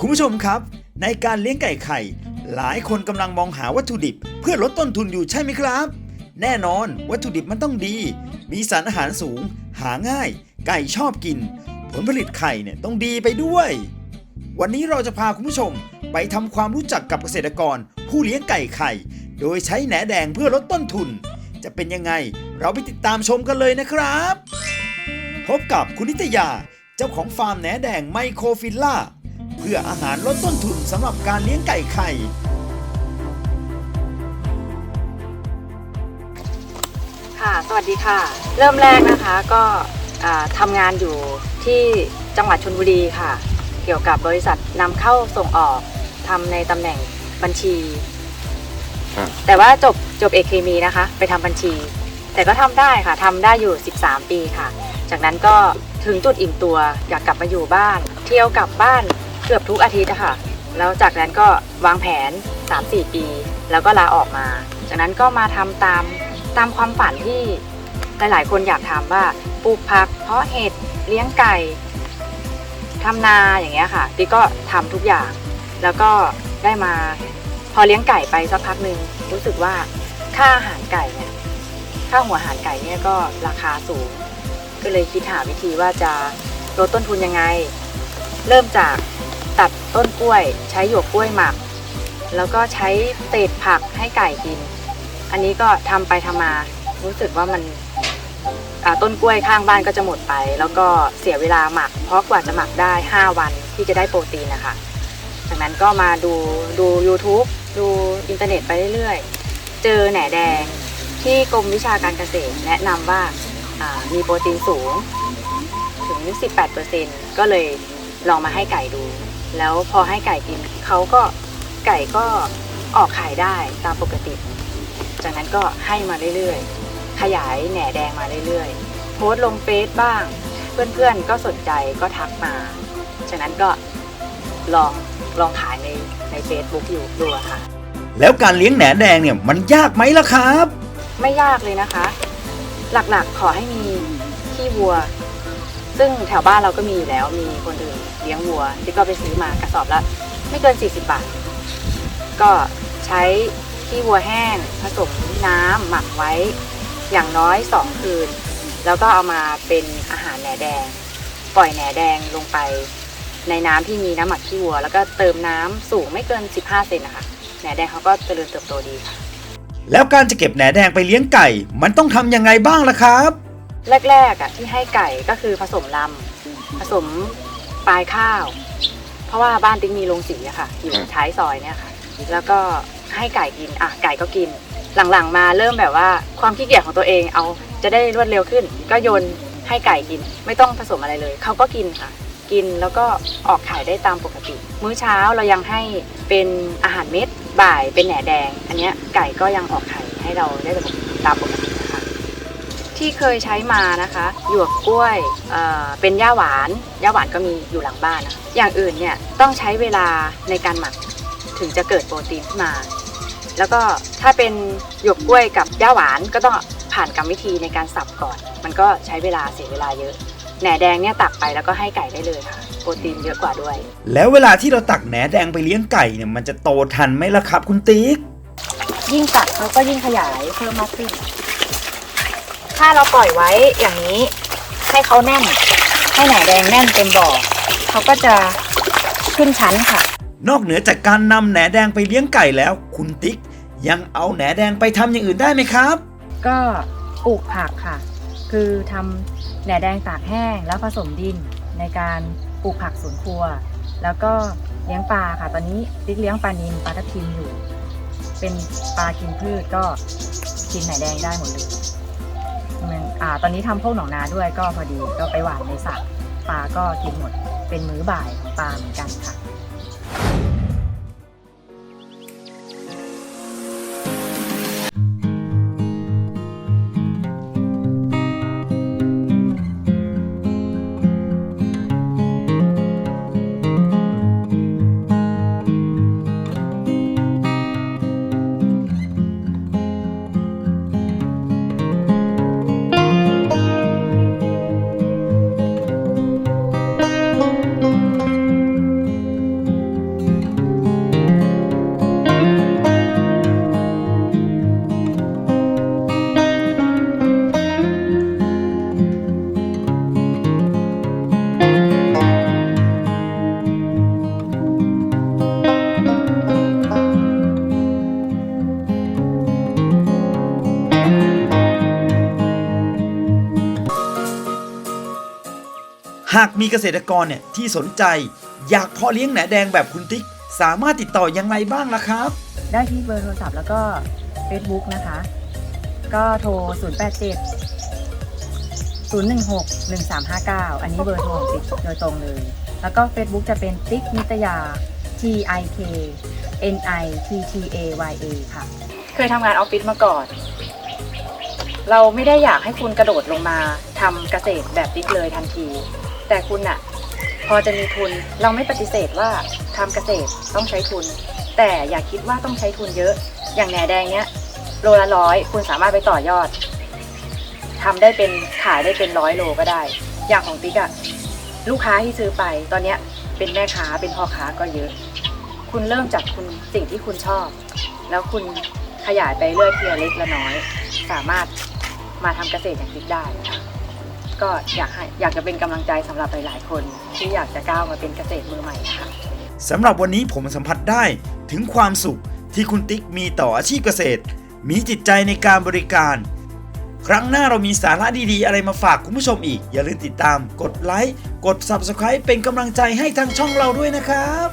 คุณผู้ชมครับ ในการเลี้ยงไก่ไข่ หลายคนกำลังมองหาวัตถุดิบ เพื่อลดต้นทุนอยู่ใช่ไหมครับ แน่นอนวัตถุดิบมันต้องดี มีสารอาหารสูง หาง่าย ไก่ชอบกิน ผลผลิตไข่เนี่ยต้องดีไปด้วย วันนี้เราจะพาคุณผู้ชมไปทำความรู้จักกับเกษตรกร ผู้เลี้ยงไก่ไข่ โดยใช้แหนแดงเพื่อลดต้นทุน จะเป็นยังไงเราไปติดตามชมกันเลยนะครับ พบกับคุณนิตยาเจ้าของฟาร์มแหนแดงไมโครฟิลล่าเพื่ออาหารลดต้นทุนสำหรับการเลี้ยงไก่ไข่ค่ะ สวัสดีค่ะ เริ่มแรกนะคะก็อ่าทำงานอยู่ที่จังหวัดชลบุรีค่ะ เกี่ยวกับบริษัทนำเข้าส่งออกทำในตำแหน่งบัญชี แต่ว่าจบจบเอกเคมีนะคะ ไปทำบัญชี แต่ก็ทำได้ค่ะทำได้อยู่ 13 ปีค่ะ จากนั้นก็ถึงจุดอิ่มตัวอยากกลับมาอยู่บ้าน เที่ยวกลับบ้านเกือบทุกอาทิตย์อะค่ะ แล้วจากนั้นก็วางแผน 3-4 ปี แล้วก็ลาออกมา จากนั้นก็มาทำตามตามความฝันที่หลายๆ คนอยากทำว่าปลูกผัก เพาะเห็ดเลี้ยงไก่ทำนาอย่างเงี้ยค่ะติ๊กก็ทำทุกอย่าง แล้วก็ได้มา พอเลี้ยงไก่ไปสักพักหนึ่งรู้สึกว่าค่าอาหารไก่เนี่ยค่าหัวอาหารไก่เนี่ยก็ราคาสูง ก็เลยคิดหาวิธีว่าจะลดต้นทุนยังไง เริ่มจากตัดต้นกล้วย ใช้หยวกกล้วยหมัก แล้วก็ใช้เศษผักให้ไก่กิน อันนี้ก็ทำไปทำมารู้สึกว่ามันต้นกล้วยข้างบ้านก็จะหมดไป แล้วก็เสียเวลาหมัก เพราะกว่าจะหมักได้ 5 วันที่จะได้โปรตีนนะคะจากนั้นก็มาดูดู YouTube ดูอินเทอร์เน็ตไปเรื่อยๆ เจอแหน่แดงที่กรมวิชาการเกษตรแนะนำว่ามีโปรตีนสูงถึง 18%ก็เลยลองมาให้ไก่ดู แล้วพอให้ไก่กินเขาก็ไก่ก็ออกขายได้ตามปกติ จากนั้นก็ให้มาเรื่อยๆ ขยายแหน่แดงมาเรื่อยๆ โพสต์ลงเฟซบ้าง เพื่อนๆก็สนใจก็ทักมา จากนั้นก็ ลองลองขายในในเฟซบุ๊กอยู่ดูอะค่ะ แล้วการเลี้ยงแหนแดงเนี่ยมันยากไหมล่ะครับ ไม่ยากเลยนะคะ หลักๆขอให้มีขี้วัว ซึ่งแถวบ้านเราก็มีอยู่แล้วมีคนอื่นเลี้ยงวัว ที่ก็ไปซื้อมากระสอบละไม่เกิน 40 บาท ก็ใช้ขี้วัวแห้งผสมน้ำหมักไว้อย่างน้อย 2 คืน แล้วก็เอามาเป็นอาหารแหนแดง ปล่อยแหนแดงลงไป ในน้ำที่มีน้ำหมักขี้วัว แล้วก็เติมน้ำสูงไม่เกิน 15 เซนนะคะแหนแดงเขาก็เจริญเติบโตดีค่ะ แล้วการจะเก็บแหนแดงไปเลี้ยงไก่ มันต้องทำยังไงบ้างล่ะครับ แรกๆอะที่ให้ไก่ก็คือผสมลำผสมปลายข้าว เพราะว่าบ้านติ๊กมีโรงสีอะค่ะ อยู่ท้ายซอยเนี่ยค่ะ แล้วก็ให้ไก่กินอะไก่ก็กิน หลังๆมาเริ่มแบบว่าความขี้เกียจของตัวเองเอาจะได้รวดเร็วขึ้น ก็โยนให้ไก่กิน ไม่ต้องผสมอะไรเลยเขาก็กินค่ะ กิน แล้วก็ออกขายได้ตามปกติ มื้อเช้าเรายังให้เป็นอาหารเม็ดบ่ายเป็นแหนแดง อันเนี้ยไก่ก็ยังออกไข่ให้เราได้ตามปกตินะคะที่เคยใช้มานะคะหยวกกล้วยเเป็นหญ้าหวานหญ้าหวานก็มีอยู่หลังบ้านนะอย่างอื่นเนี่ยต้องใช้เวลาในการหมักถึงจะเกิดโปรตีนขึ้นมา แล้วก็ถ้าเป็นหยวกกล้วยกับหญ้าหวานก็ต้องผ่านกรรมวิธีในการสับก่อน มันก็ใช้เวลาเสียเวลาเยอะ แหนแดงเนี่ยตักไปแล้วก็ให้ไก่ได้เลยค่ะ โปรตีนเยอะกว่าด้วย แล้วเวลาที่เราตักแหนแดงไปเลี้ยงไก่เนี่ยมันจะโตทันไหมล่ะครับ คุณติ๊ก ยิ่งตัดเขาก็ยิ่งขยายเพิ่มมากขึ้น ถ้าเราปล่อยไว้อย่างนี้ ให้เขาแน่น ให้แหนแดงแน่นเต็มบ่อเขาก็จะขึ้นชั้นค่ะ นอกเหนือจากการนำแหนแดงไปเลี้ยงไก่แล้ว คุณติ๊ก ยังเอาแหนแดงไปทำอย่างอื่นได้ไหมครับ ก็ปลูกผักค่ะ คือทำแหนแดงตากแห้งแล้วผสมดินในการปลูกผักสวนครัว แล้วก็เลี้ยงปลาค่ะ ตอนนี้ติ๊กเลี้ยงปลานิลปลาทับทิมอยู่ เป็นปลากินพืชก็กินแหนแดงได้หมดเลยมันอ่าตอนนี้ทำพวกหนองนาด้วยก็พอดีก็ไปหว่านในสระปลาก็กินหมดเป็นมื้อบ่ายของปลาเหมือนกันค่ะ หากมีเกษตรกรเนี่ยที่สนใจ อยากเพาะเลี้ยงแหนแดงแบบคุณติ๊ก สามารถติดต่อยังไงบ้างล่ะครับ ได้ที่เบอร์โทรศัพท์แล้วก็ Facebook นะคะ ก็โทร 087 016 1359 อันนี้เบอร์โทรของติ๊กโดยตรงเลย แล้วก็ Facebook จะเป็นติ๊กนิตยา T I K N I T T A Y A ค่ะ เคยทำงานออฟฟิศมาก่อน เราไม่ได้อยากให้คุณกระโดดลงมาทำเกษตรแบบติ๊กเลยทันที แต่คุณอะพอจะมีทุนเราไม่ปฏิเสธว่าทำเกษตรต้องใช้ทุน แต่อย่าคิดว่าต้องใช้ทุนเยอะ อย่างแหนแดงเนี้ยโลละร้อยคุณสามารถไปต่อยอดทำได้เป็นขายได้เป็นร้อยโลก็ได้ อย่างของติ๊กอะลูกค้าที่ซื้อไปตอนเนี้ยเป็นแม่ค้าเป็นพ่อค้าก็เยอะ คุณเริ่มจากคุณสิ่งที่คุณชอบ แล้วคุณขยายไปเรื่อยทีละเล็กละน้อย สามารถมาทำเกษตรอย่างติ๊กได้ค่ะ ก็อยากให้อยากจะเป็นกำลังใจสำหรับหลายๆ คนที่อยากจะก้าวมาเป็นเกษตรมือใหม่ค่ะ สำหรับวันนี้ผมสัมผัสได้ถึงความสุขที่คุณติ๊กมีต่ออาชีพเกษตร มีจิตใจในการบริการ ครั้งหน้าเรามีสาระดีๆ อะไรมาฝากคุณผู้ชมอีก อย่าลืมติดตาม กดไลค์ กด Subscribe เป็นกำลังใจให้ทางช่องเราด้วยนะครับ